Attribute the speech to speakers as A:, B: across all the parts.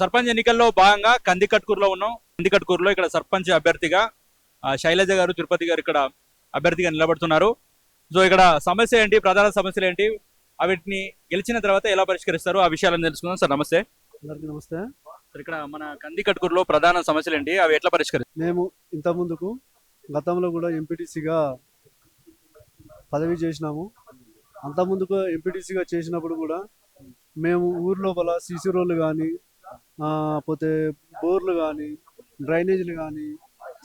A: సర్పంచ్ ఎన్నికల్లో భాగంగా కందికట్కూరులో ఉన్నాం. కందికట్కూరులో ఇక్కడ సర్పంచ్ అభ్యర్థిగా శైలజ గారు తిరుపతి గారు ఇక్కడ అభ్యర్థిగా నిలబడుతున్నారు. సో ఇక్కడ సమస్య ఏంటి? ప్రధాన సమస్యలు ఏంటి? వీటిని గెలిచిన తర్వాత ఎలా పరిష్కరిస్తారు? ఆ విషయాలను తెలుసుకుందాం. సార్ నమస్తే.
B: అందరికీ నమస్తే.
A: సార్ ఇక్కడ మన కందికట్కూరులో ప్రధాన సమస్యలు ఏంటి? అవి ఎట్లా పరిష్కరిస్తారు?
B: మేము ఇంత ముందుకు గతంలో కూడా ఎంపీటీసీగా పదవి చేసినాము. అంత ముందుకు ఎంపీటీసీగా చేసినప్పుడు కూడా మేము ఊరు లోపల సీసీ రోడ్లు కానీ పోతే బోర్లు కానీ డ్రైనేజీలు కానీ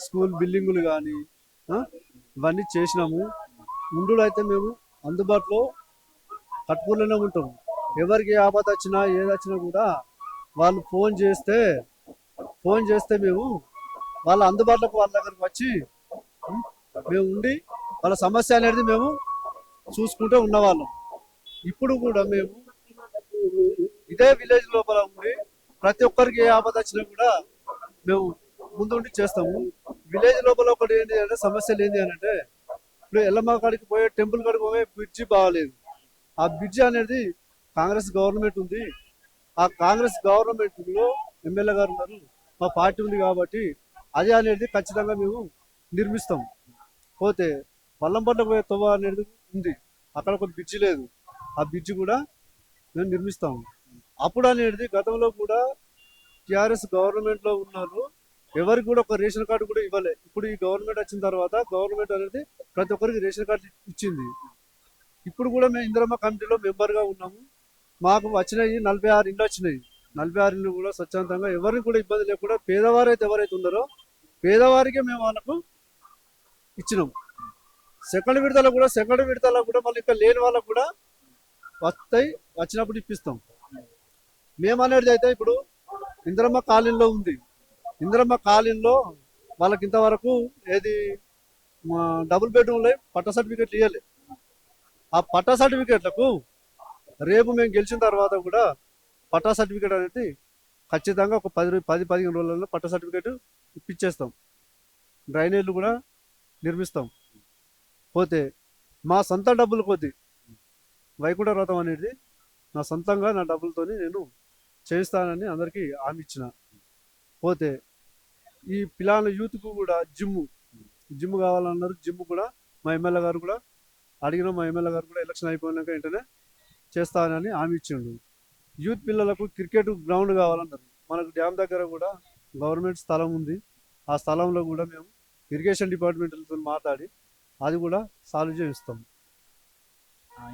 B: స్కూల్ బిల్డింగులు కానీ ఇవన్నీ చేసినాము. ముందు అయితే మేము అందుబాటులో కట్టుకులోనే ఉంటాం. ఎవరికి ఆపద వచ్చినా ఏదొచ్చినా కూడా వాళ్ళు ఫోన్ చేస్తే ఫోన్ చేస్తే మేము వాళ్ళ అందుబాటులోకి వాళ్ళ దగ్గరకు వచ్చి మేము ఉండి వాళ్ళ సమస్య అనేది మేము చూసుకుంటూ ఉన్నవాళ్ళం. ఇప్పుడు కూడా మేము ఇదే విలేజ్ లోపల ఉండి ప్రతి ఒక్కరికి ఏ ఆపద వచ్చినా కూడా మేము ముందుండి చేస్తాము. విలేజ్ లోపల ఒకటి ఏంటి అంటే సమస్యలు ఏంటి అని అంటే ఇప్పుడు ఎల్లమ్మ కాడికి పోయే టెంపుల్ కాడికి పోయే బ్రిడ్జి బాగాలేదు ఆ బ్రిడ్జి అనేది కాంగ్రెస్ గవర్నమెంట్ ఉంది. ఆ కాంగ్రెస్ గవర్నమెంట్లో ఎమ్మెల్యే గారు ఉన్నారు. మా పార్టీ ఉంది కాబట్టి అదే అనేది ఖచ్చితంగా మేము నిర్మిస్తాం. పోతే వల్లంపట్ల పోయే తొవ్వ అనేది ఉంది. అక్కడ ఒక బ్రిడ్జి లేదు. ఆ బ్రిడ్జి కూడా మేము నిర్మిస్తాము అప్పుడు అనేది గతంలో కూడా టిఆర్ఎస్ గవర్నమెంట్లో ఉన్నారు. ఎవరికి కూడా ఒక రేషన్ కార్డు కూడా ఇవ్వలే. ఇప్పుడు ఈ గవర్నమెంట్ వచ్చిన తర్వాత గవర్నమెంట్ అనేది ప్రతి ఒక్కరికి రేషన్ కార్డు ఇచ్చింది. ఇప్పుడు కూడా మేము ఇందిరమ్మ కమిటీలో మెంబర్గా ఉన్నాము. మాకు వచ్చినాయి నలభై ఆరు ఇండ్లు వచ్చినాయి. నలభై ఆరు ఇండ్లు కూడా స్వచ్ఛందంగా ఎవరికి కూడా ఇబ్బంది లేకుండా పేదవారైతే ఎవరైతే ఉన్నారో పేదవారికే మేము వాళ్ళకు ఇచ్చినాం. సెకండ్ విడతలో కూడా సెకండ్ విడతలో కూడా మళ్ళీ ఇంకా లేని వాళ్ళకు కూడా వస్తాయి వచ్చినప్పుడు ఇప్పిస్తాం. మేము అయితే ఇప్పుడు ఇంద్రమ్మ కాలనీలో ఉంది. ఇంద్రమ్మ కాలనీలో వాళ్ళకి ఇంతవరకు ఏది డబుల్ డబుల్ బెడ్రూమ్లో పట్ట సర్టిఫికెట్లు ఇవ్వాలి ఆ పట్టా సర్టిఫికెట్లకు రేపు మేము గెలిచిన తర్వాత కూడా పట్టా సర్టిఫికేట్ అనేది ఖచ్చితంగా ఒక పది పది పదిహేను రోజులలో పట్టా సర్టిఫికేట్ ఇప్పించేస్తాం డ్రైనేజీలు కూడా నిర్మిస్తాం. పోతే మా సొంత డబ్బులు కొద్ది. వైకుంఠ వ్రతం అనేది నా సొంతంగా నా డబ్బులతోని నేను చేయిస్తానని అందరికీ హామీ ఇచ్చిన. పోతే ఈ పిల్లల యూత్కు కూడా జిమ్ జిమ్ కావాలన్నారు జిమ్ కూడా మా ఎమ్మెల్యే గారు కూడా అడిగిన మా ఎమ్మెల్యే గారు కూడా ఎలక్షన్ అయిపోయినాక వెంటనే చేస్తానని హామీ ఇచ్చిండు. యూత్ పిల్లలకు క్రికెట్ గ్రౌండ్ కావాలన్నారు. మనకు డ్యామ్ దగ్గర కూడా గవర్నమెంట్ స్థలం ఉంది. ఆ స్థలంలో కూడా మేము ఇరిగేషన్ డిపార్ట్మెంట్లతో మాట్లాడి అది కూడా సాల్వ్ చేయిస్తాం.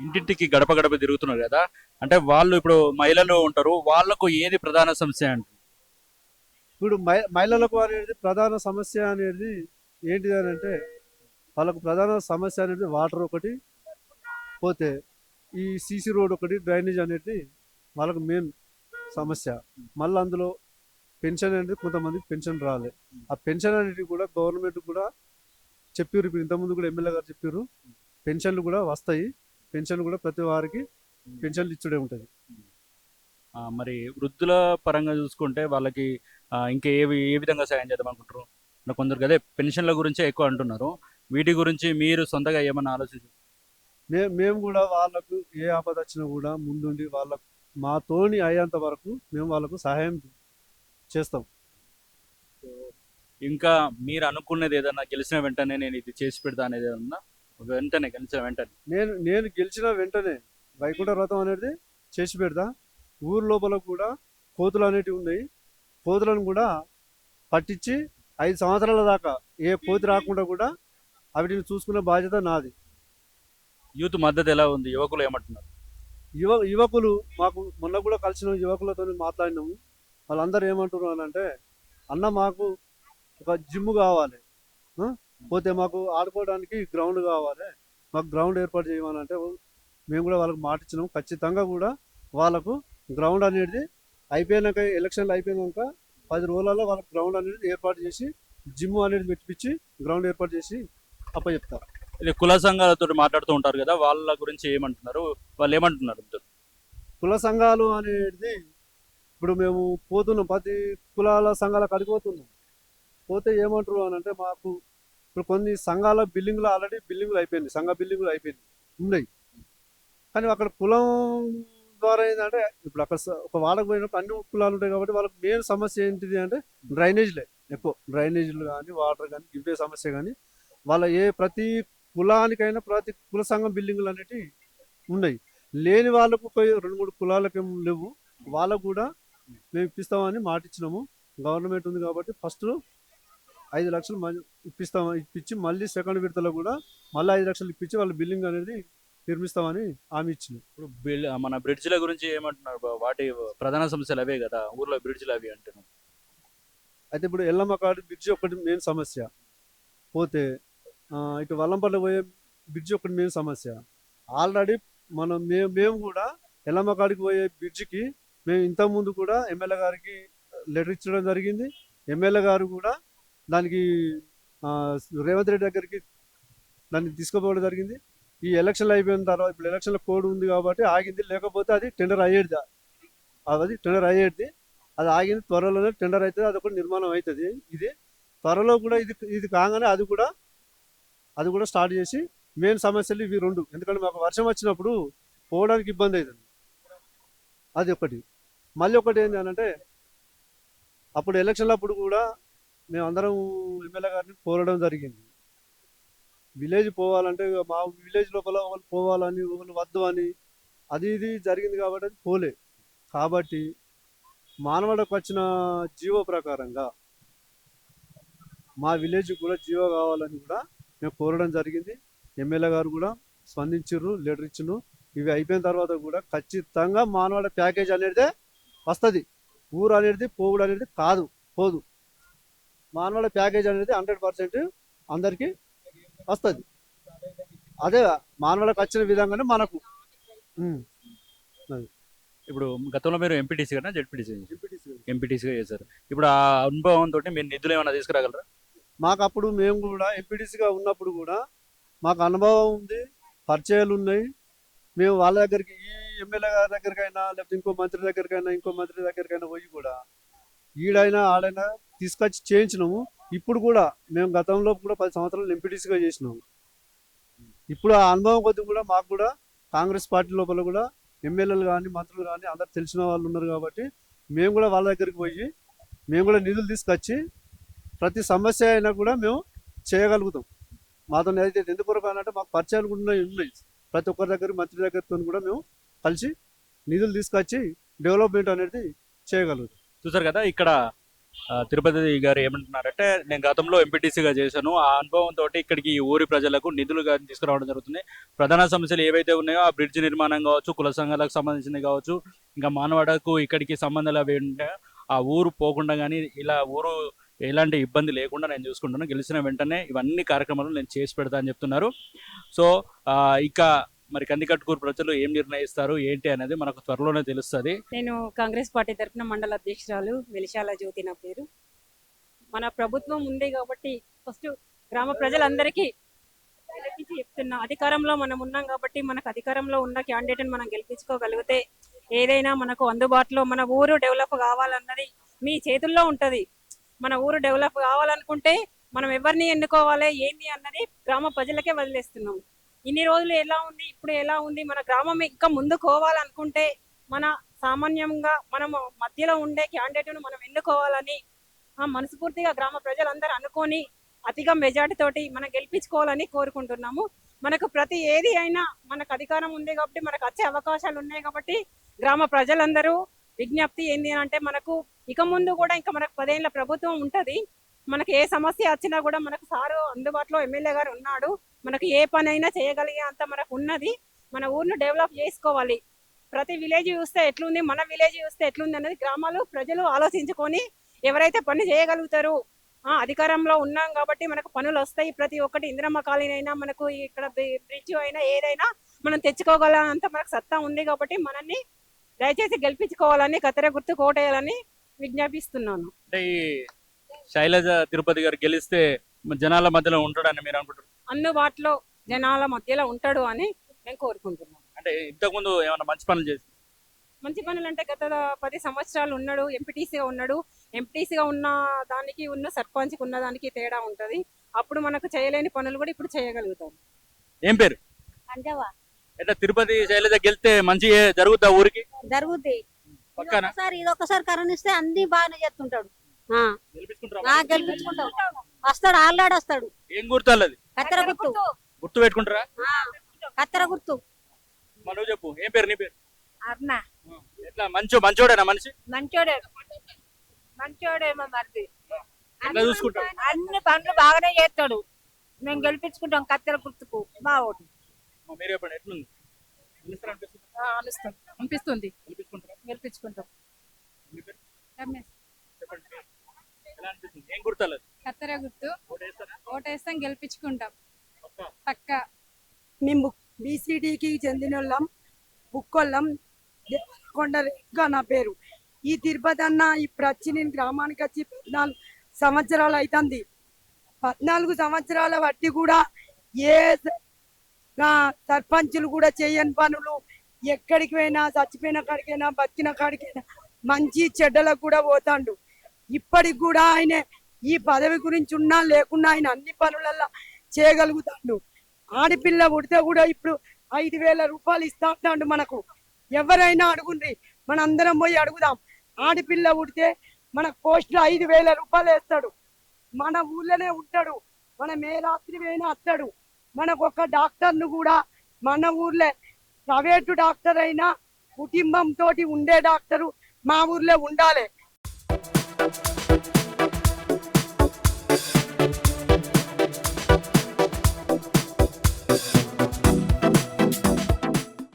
A: ఇంటింటికి గడప గడప తిరుగుతున్నారు కదా. అంటే వాళ్ళు ఇప్పుడు మహిళలు ఉంటారు వాళ్ళకు ఏది ప్రధాన సమస్య అంటే
B: ఇప్పుడు మహి మహిళలకు అనేది ప్రధాన సమస్య అనేది ఏంటిది అని అంటే వాళ్ళకు ప్రధాన సమస్య అనేది వాటర్ ఒకటి పోతే ఈ సీసీ రోడ్ ఒకటి డ్రైనేజ్ అనేది వాళ్ళకు మెయిన్ సమస్య. మళ్ళీ అందులో పెన్షన్ అనేది కొంతమందికి పెన్షన్ రాలే. ఆ పెన్షన్ అనేది కూడా గవర్నమెంట్ కూడా చెప్పారు ఇప్పుడు ఇంతకుముందు కూడా ఎమ్మెల్యే గారు చెప్పారు పెన్షన్లు కూడా వస్తాయి. పెన్షన్లు కూడా ప్రతి వారికి పెన్షన్లు ఇచ్చుడే ఉంటుంది.
A: మరి వృద్ధుల పరంగా చూసుకుంటే వాళ్ళకి ఇంకా ఏ ఏ విధంగా సాయం చేద్దాం అనుకుంటారు అంటే కొందరు అదే పెన్షన్ల గురించే ఎక్కువ అంటున్నారు. వీటి గురించి మీరు సొంతగా ఏమన్నా ఆలోచించారు
B: మే మేము కూడా వాళ్ళకు ఏ ఆపద వచ్చినా కూడా ముందుండి వాళ్ళకు మాతోని అయ్యేంత వరకు మేము వాళ్ళకు సహాయం చేస్తాం.
A: ఇంకా మీరు అనుకున్నది ఏదన్నా గెలిచిన వెంటనే నేను ఇది చేసి పెడతా అనేది ఏదన్నా వెంటనే గెలిచిన వెంటనే.
B: నేను నేను గెలిచిన వెంటనే వైకుంఠ వ్రతం అనేది చేసి పెడతా. ఊరు లోపల కూడా కోతులు అనేటివి ఉన్నాయి. కోతులను కూడా పట్టించి ఐదు సంవత్సరాల దాకా ఏ కోతి రాకుండా కూడా వాటిని చూసుకునే బాధ్యత నాది.
A: యూత్ మద్దతు ఎలా ఉంది? యువకులు ఏమంటున్నారు?
B: యువ యువకులు మాకు మొన్న కూడా కలిసిన యువకులతో మాట్లాడినాము. వాళ్ళందరూ ఏమంటున్నారు అంటే అన్న మాకు ఒక జిమ్ కావాలి? పోతే మాకు ఆడుకోవడానికి గ్రౌండ్ కావాలి. మాకు గ్రౌండ్ ఏర్పాటు చేయమని అంటే మేము కూడా వాళ్ళకి మాట ఇచ్చినాము ఖచ్చితంగా కూడా వాళ్ళకు గ్రౌండ్ అనేది అయిపోయినాక ఎలక్షన్లు అయిపోయినాక పది రోజులలో వాళ్ళకి గ్రౌండ్ అనేది ఏర్పాటు చేసి జిమ్ అనేది పెట్టించి గ్రౌండ్ ఏర్పాటు చేసి అప్పచెప్తారు
A: ఇది కుల సంఘాలతో మాట్లాడుతూ ఉంటారు కదా వాళ్ళ గురించి ఏమంటున్నారు? వాళ్ళు ఏమంటున్నారు?
B: కుల సంఘాలు అనేది ఇప్పుడు మేము పోతున్నాం. ప్రతి కులాల సంఘాల కాడికి పోతున్నాం పోతే ఏమంటారు అని అంటే మాకు ఇప్పుడు కొన్ని సంఘాల బిల్డింగ్లు ఆల్రెడీ బిల్డింగ్లు అయిపోయింది సంఘ బిల్డింగ్లు అయిపోయింది ఉన్నాయి. కానీ అక్కడ కులం ద్వారా ఏంటంటే ఇప్పుడు అక్కడ ఒక వాడకు పోయినప్పుడు అన్ని కులాలు ఉంటాయి కాబట్టి వాళ్ళకి మెయిన్ సమస్య ఏంటిది అంటే డ్రైనేజ్లే ఎక్కువ డ్రైనేజీలు కానీ వాటర్ కానీ ఇవే సమస్య కానీ వాళ్ళ ఏ ప్రతి కులానికైనా ప్రతి కుల సంఘం బిల్డింగ్లు అనేటివి ఉన్నాయి. లేని వాళ్ళకు రెండు మూడు కులాలకి లేవు. వాళ్ళకు కూడా మేము ఇప్పిస్తామని మాట ఇచ్చినాము గవర్నమెంట్ ఉంది కాబట్టి ఫస్ట్ ఐదు లక్షలు మళ్ళీ ఇప్పిస్తాం ఇప్పించి మళ్ళీ సెకండ్ విడతలో కూడా మళ్ళీ ఐదు లక్షలు ఇప్పించి వాళ్ళ బిల్డింగ్ అనేది నిర్మిస్తామని హామీ ఇచ్చినాం.
A: ఇప్పుడు బిల్ మన బ్రిడ్జ్ల గురించి ఏమంటున్నారు వాటి ప్రధాన సమస్యలు అవే కదా ఊర్లో బ్రిడ్జ్లు అవి అంటున్నారు.
B: అయితే ఇప్పుడు ఎల్లమ్మ కాడు బ్రిడ్జి ఒకటి మెయిన్ సమస్య. పోతే ఇటు వల్లంపల్లి పోయే బ్రిడ్జి ఒకటి మెయిన్ సమస్య. ఆల్రెడీ మనం మేము మేము కూడా ఎల్లమ్మ కాడికి పోయే బ్రిడ్జికి మేము ఇంతకుముందు కూడా ఎమ్మెల్యే గారికి లెటర్ ఇచ్చడం జరిగింది. ఎమ్మెల్యే గారు కూడా దానికి రేవంత్ రెడ్డి దగ్గరికి దాన్ని తీసుకుపోవడం జరిగింది. ఈ ఎలక్షన్లు అయిపోయిన తర్వాత ఇప్పుడు ఎలక్షన్ల కోడ్ ఉంది కాబట్టి ఆగింది. లేకపోతే అది టెండర్ అయ్యేది అది టెండర్ అయ్యేది. అది ఆగింది త్వరలోనే టెండర్ అవుతుంది అది కూడా నిర్మాణం అవుతుంది. ఇది త్వరలో కూడా ఇది ఇది కాగానే అది కూడా అది కూడా స్టార్ట్ చేసి మెయిన్ సమస్యలు ఇవి రెండు. ఎందుకంటే మాకు వర్షం వచ్చినప్పుడు పోవడానికి ఇబ్బంది అవుతుంది. అది ఒకటి. మళ్ళీ ఒకటి ఏంటి అని అంటే అప్పుడు ఎలక్షన్లప్పుడు కూడా మేము అందరం ఎమ్మెల్యే గారిని కోరడం జరిగింది. విలేజ్ పోవాలంటే ఇక మా విలేజ్ లోపల ఒకరు పోవాలని ఒకరు వద్దు అని. అది ఇది జరిగింది కాబట్టి అది పోలే. కాబట్టి మానవాడకు వచ్చిన జీవో ప్రకారంగా మా విలేజ్ కూడా జీవో కావాలని కూడా మేము కోరడం జరిగింది. ఎమ్మెల్యే గారు కూడా స్పందించారు లెటర్ ఇచ్చిండ్రు ఇవి అయిపోయిన తర్వాత కూడా ఖచ్చితంగా మానవాడ ప్యాకేజ్ అనేది వస్తుంది. ఊరు అనేది పోవుడు అనేది కాదు పోదు. మానవాడ ప్యాకేజ్ అనేది హండ్రెడ్ పర్సెంట్ అందరికీ వస్తుంది. అదే మానవాళ్ళకి వచ్చిన విధంగానే మనకు.
A: ఇప్పుడు గతంలో మీరు ఎంపీటీసీ కదా జెడ్పీటీసీ ఎంపీటీసీగా చేశారు. ఇప్పుడు ఆ అనుభవం తోటి మీరు నిధులు ఏమైనా తీసుకురాగలరా?
B: మాకు అప్పుడు మేము కూడా ఎంపీటీసీగా ఉన్నప్పుడు కూడా మాకు అనుభవం ఉంది పరిచయాలు ఉన్నాయి. మేము వాళ్ళ దగ్గరికి ఈ ఎమ్మెల్యే గారి దగ్గరికైనా లేకపోతే ఇంకో మంత్రి దగ్గరికైనా ఇంకో మంత్రి దగ్గరికైనా పోయి కూడా ఈడైనా ఆడైనా తీసుకొచ్చి చేయించినాము. ఇప్పుడు కూడా మేము గతంలో కూడా పది సంవత్సరాలు ఎంపీటీసీగా చేసినాము. ఇప్పుడు ఆ అనుభవం కొద్ది కూడా మాకు కూడా కాంగ్రెస్ పార్టీ లోపల కూడా ఎమ్మెల్యేలు కానీ మంత్రులు కానీ అందరు తెలిసిన వాళ్ళు ఉన్నారు కాబట్టి మేము కూడా వాళ్ళ దగ్గరికి పోయి మేము కూడా నిధులు తీసుకొచ్చి ప్రతి సమస్య అయినా కూడా మేము చేయగలుగుతాం. మాతో అయితే ఎందుకు అంటే మాకు పరిచయాలు కూడా ఉన్నాయి ప్రతి ఒక్కరి దగ్గర మంత్రి దగ్గరతో కూడా మేము కలిసి నిధులు తీసుకొచ్చి డెవలప్మెంట్ అనేది చేయగలుగుతాం.
A: చూసారు కదా ఇక్కడ తిరుపతి గారు ఏమంటున్నారంటే నేను గతంలో ఎంపీటీసీగా చేశాను. ఆ అనుభవం తోటి ఇక్కడికి ఈ ఊరి ప్రజలకు నిధులు కానీ తీసుకురావడం జరుగుతుంది. ప్రధాన సమస్యలు ఏవైతే ఉన్నాయో ఆ బ్రిడ్జ్ నిర్మాణం కావచ్చు కుల సంఘాలకు సంబంధించినవి కావచ్చు ఇంకా మానవాడకు ఇక్కడికి సంబంధాలు అవి ఉంటాయో ఆ ఊరు పోకుండా కానీ ఇలా ఊరు ఎలాంటి ఇబ్బంది లేకుండా నేను చూసుకుంటాను. గెలిచిన వెంటనే ఇవన్నీ కార్యక్రమాలు నేను చేసి పెడతా అని చెప్తున్నారు. సో ఇక మరి కందికట్టుకూరు ప్రజలు ఏం నిర్ణయిస్తారు ఏంటి అనేది మనకు త్వరలోనే తెలుస్తుంది.
C: నేను కాంగ్రెస్ పార్టీ తరఫున మండల అధ్యక్షురాలు వెలిశాల జ్యోతి నా పేరు. మన ప్రభుత్వం ఉంది కాబట్టి ఫస్ట్ గ్రామ ప్రజలందరికీ గెలిపించి చెప్తున్నా. అధికారంలో మనం ఉన్నాం కాబట్టి మనకు అధికారంలో ఉన్న క్యాండిడేట్ని మనం గెలిపించుకోగలిగితే ఏదైనా మనకు అందుబాటులో మన ఊరు డెవలప్ కావాలన్నది మీ చేతుల్లో ఉంటది. మన ఊరు డెవలప్ కావాలనుకుంటే మనం ఎవరిని ఎన్నుకోవాలి ఏంది అన్నది గ్రామ ప్రజలకే వదిలేస్తున్నాం. ఇన్ని రోజులు ఎలా ఉంది? ఇప్పుడు ఎలా ఉంది? మన గ్రామం ఇంకా ముందుకు పోవాలనుకుంటే మన సామాన్యంగా మనము మధ్యలో ఉండే క్యాండిడేట్ను మనం ఎన్నుకోవాలని ఆ మనస్ఫూర్తిగా గ్రామ ప్రజలందరూ అనుకొని అతిగా మెజార్టీ తోటి మనం గెలిపించుకోవాలని కోరుకుంటున్నాము. మనకు ప్రతి ఏది అయినా మనకు అధికారం ఉంది కాబట్టి మనకు వచ్చే అవకాశాలు ఉన్నాయి కాబట్టి గ్రామ ప్రజలందరూ విజ్ఞప్తి ఏంటి అంటే మనకు ఇక ముందు కూడా ఇంకా మనకు పదేళ్ళ ప్రభుత్వం ఉంటది. మనకి ఏ సమస్య వచ్చినా కూడా మనకు సారు అందుబాటులో ఎమ్మెల్యే గారు ఉన్నాడు. మనకు ఏ పని అయినా చేయగలిగే అంత మనకు ఉన్నది. మన ఊరిని డెవలప్ చేసుకోవాలి. ప్రతి విలేజ్ చూస్తే ఎట్లుంది మన విలేజ్ చూస్తే ఎట్లుంది అనేది గ్రామాలు ప్రజలు ఆలోచించుకొని ఎవరైతే పని చేయగలుగుతారు ఆ అధికారంలో ఉన్నాం కాబట్టి మనకు పనులు వస్తాయి. ప్రతి ఒక్కటి ఇందిరమ్మ కాలనీ మనకు ఇక్కడ బ్రిడ్జ్ అయినా ఏదైనా మనం తెచ్చుకోగలంత మనకు సత్తా ఉంది కాబట్టి మనల్ని దయచేసి గెలిపించుకోవాలని కత్తెర గుర్తు కోటేయాలని విజ్ఞాపిస్తున్నాను.
A: అంటే ఈ శైలజ తిరుపతి గారు గెలిస్తే జనాల మధ్యలో ఉంటాడని మీరు అనుకుంటారు
C: అందుబాటులో జనాల మధ్యలో ఉంటాడు అని మేము కోరుకుంటున్నాం
A: అంటే ఇంతకుముందు ఏమైనా మంచి పనులు చేసి
C: మంచి పనులు అంటే గత పది సంవత్సరాలు ఉన్నాడు ఎంపీటీసీగా ఉన్నాడు. ఎంపీటీసీగా ఉన్న దానికి ఉన్న సర్పంచ్కి ఉన్న దానికి తేడా ఉంటది. అప్పుడు మనకు చేయలేని పనులు కూడా ఇప్పుడు చేయగలుగుతాం.
A: ఏం పేరు? ఎట్లా తిరుపతి శైలజ గెలిస్తే మంచి జరుగుద్దా ఊరికి?
D: ఒకసారి ఇది ఒకసారి కరుణిస్తే అన్ని బాగానే చేస్తుంటాడు. గెలిపించుకుంటాం. వస్తాడు ఆల్లాడు వస్తాడు.
A: ఏం గుర్తాలది
D: కత్తెర గుర్తు.
A: గుర్తు పెట్టుకుంటారా?
D: కత్తెర గుర్తు
A: మనం చెప్పు. ఏం పేరు నీ పేరు?
E: అన్న
A: ఎట్లా? మంచో మంచోడేనా మనిషి?
E: మంచోడే. మంచోడేమో మరిది.
A: ఎట్లా చూసుకుంటాడు
E: అన్ని పనులు బాగానే చేస్తాడు. మేము గెలిపించుకుంటాం కత్తెర గుర్తుకు మా ఓటు.
A: మీరు చెప్పండి ఎట్లుంది? అనిపిస్తుందా?
F: గెలిపించుకుంటాం.
A: ఏం గుర్తాలది
F: కత్తెర గుర్తు ఓటేస్తాం గెలిపించుకుంటాం.
A: పక్కా.
G: మేము బీసీడీకి చెందిన వాళ్ళం బుక్కొల్లం దేవరకొండ రేఖ నా పేరు. ఈ తిరుపతి అన్న ఇప్పుడు వచ్చి నేను గ్రామానికి వచ్చి పద్నాలుగు సంవత్సరాలు అవుతుంది పద్నాలుగు సంవత్సరాల బట్టి కూడా ఏ సర్పంచులు కూడా చేయని పనులు ఎక్కడికి పోయినా చచ్చిపోయిన కాడికైనా బతికిన కాడికైనా మంచి చెడ్డలకు కూడా పోతాండు. ఇప్పటికి కూడా ఆయన ఈ పదవి గురించి ఉన్నా లేకున్నా ఆయన అన్ని పనులల్లో చేయగలుగుతాడు. ఆడపిల్ల పుడితే కూడా ఇప్పుడు ఐదు వేల రూపాయలు ఇస్తా మనకు. ఎవరైనా అడుగుండ్రి మన అందరం పోయి అడుగుదాం. ఆడపిల్ల పుడితే మన పోస్టులో ఐదు వేల రూపాయలు వేస్తాడు. మన ఊళ్ళోనే ఉంటాడు. మనం ఏ రాత్రి పోయినా వస్తాడు మనకు ఒక డాక్టర్ను కూడా మన ఊర్లో ప్రైవేటు డాక్టర్ అయినా కుటుంబం తోటి ఉండే డాక్టరు మా ఊర్లో ఉండాలి.